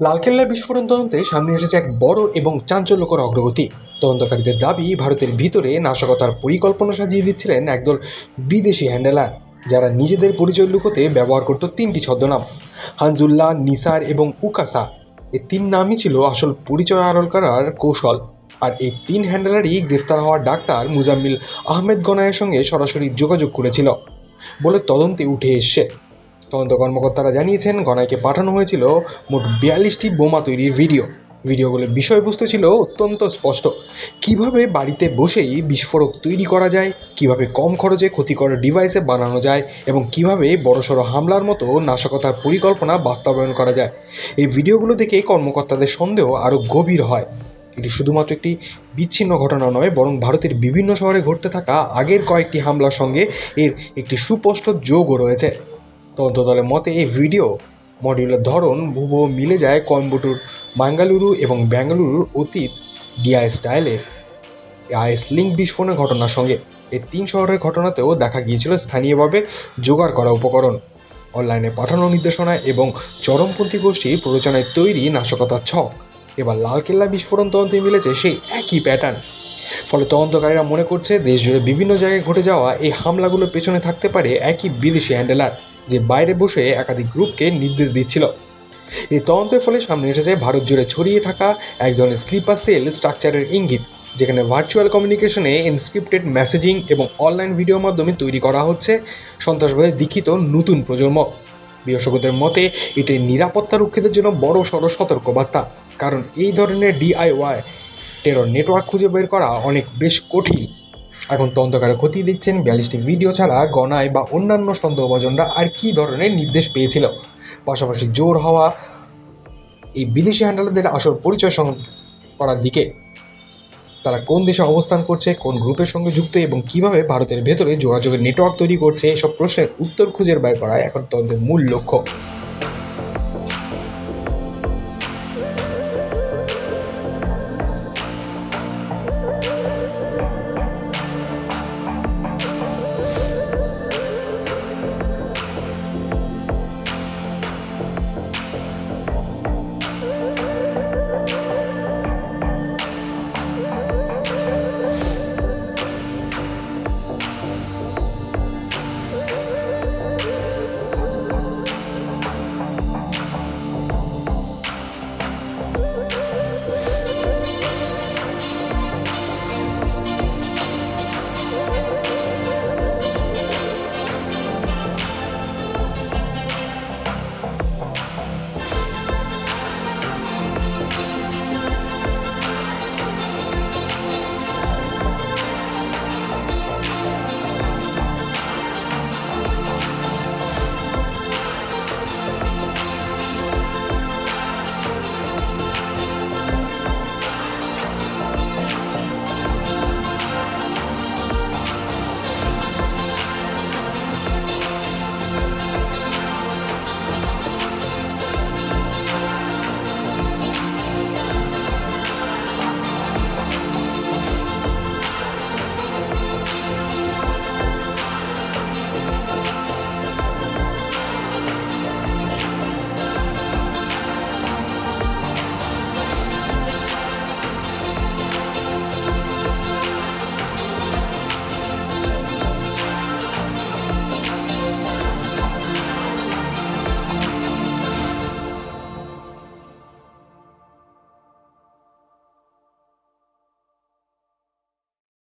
লালকেল্লা বিস্ফোরণ তদন্তে সামনে এসেছে এক বড় এবং চাঞ্চল্যকর অগ্রগতি। তদন্তকারীদের দাবি, ভারতের ভিতরে নাশকতার পরিকল্পনা সাজিয়ে দিচ্ছিলেন একদল বিদেশি হ্যান্ডেলার, যারা নিজেদের পরিচয় লুকোতে ব্যবহার করত তিনটি ছদ্মনাম। হানজুল্লাহ, নিসার এবং উকাসা। এই তিন নামই ছিল আসল পরিচয় আড়ল করার কৌশল। আর এই তিন হ্যান্ডেলারই গ্রেফতার হওয়া ডাক্তার মুজাম্মিল আহমেদ গনায়ের সঙ্গে সরাসরি যোগাযোগ করেছিল। বলে তদন্তে উঠে এসছে। তদন্ত কর্মকর্তারা জানিয়েছেন, গনাইকে পাঠানো হয়েছিল মোট বিয়াল্লিশটি বোমা তৈরির ভিডিও। ভিডিওগুলোর বিষয়বস্তু ছিল অত্যন্ত স্পষ্ট। কীভাবে বাড়িতে বসেই বিস্ফোরক তৈরি করা যায়, কীভাবে কম খরচে ক্ষতিকর ডিভাইসে বানানো যায় এবং কীভাবে বড়সড় হামলার মতো নাশকতার পরিকল্পনা বাস্তবায়ন করা যায়, এই ভিডিওগুলো দেখে কর্মকর্তাদের সন্দেহ আরও গভীর হয়। এটি শুধুমাত্র একটি বিচ্ছিন্ন ঘটনা নয়, বরং ভারতের বিভিন্ন শহরে ঘটতে থাকা আগের কয়েকটি হামলার সঙ্গে এর একটি সুস্পষ্ট যোগও রয়েছে। তদন্ত দলের মতে এই ভিডিও মডিউলের ধরন হুবহু মিলে যায় কয়েম্বটুর, মাঙ্গালুরু এবং বেঙ্গালুরুর অতীত ডিআই স্টাইলের। আইএস লিঙ্ক বিস্ফোরণের ঘটনার সঙ্গে এই তিন শহরের ঘটনাতেও দেখা গিয়েছিল স্থানীয়ভাবে জোগাড় করা উপকরণ। অনলাইনে পাঠানো নির্দেশনা এবং চরমপন্থী গোষ্ঠীর প্ররোচনায় তৈরি নাশকতার ছক। এবার লালকেল্লা বিস্ফোরণ তদন্তে মিলেছে সেই একই প্যাটার্ন ফলে তদন্তকারীরা মনে করছে দেশ জুড়ে বিভিন্ন জায়গায় ঘটে যাওয়া এই হামলাগুলোর পেছনে থাকতে পারে একই বিদেশি হ্যান্ডেলার, যে বাইরে বসে একাধিক গ্রুপকে নির্দেশ দিচ্ছিল। এই তদন্তের ফলে সামনে এসেছে ভারত জুড়ে ছড়িয়ে থাকা এক ধরনের স্লিপার সেল স্ট্রাকচারের ইঙ্গিত, যেখানে ভার্চুয়াল কমিউনিকেশনে এনস্ক্রিপ্টেড মেসেজিং এবং অনলাইন ভিডিওর মাধ্যমে তৈরি করা হচ্ছে সন্ত্রাসবাদের দীক্ষিত নতুন প্রজন্ম। বিশেষজ্ঞদের মতে, এটি নিরাপত্তা রক্ষীদের জন্য বড় সড় সতর্কবার্তা, কারণ এই ধরনের ডিআইওয়াই টেরর নেটওয়ার্ক খুঁজে বের করা অনেক বেশ কঠিন। এখন তদন্তকারে খতিয়ে দেখছেন বিয়াল্লিশটি ভিডিও ছাড়া গণায় বা অন্যান্য সন্দেহভাজনরা আর কী ধরনের নির্দেশ পেয়েছিল। পাশাপাশি জোর হওয়া, এই বিদেশি হ্যান্ডেলারদের আসল পরিচয় করার দিকে। তারা কোন দেশে অবস্থান করছে, কোন গ্রুপের সঙ্গে যুক্ত এবং কীভাবে ভারতের ভেতরে যোগাযোগের নেটওয়ার্ক তৈরি করছে, এসব প্রশ্নের উত্তর খুঁজে বের করা এখন তদন্তের মূল লক্ষ্য।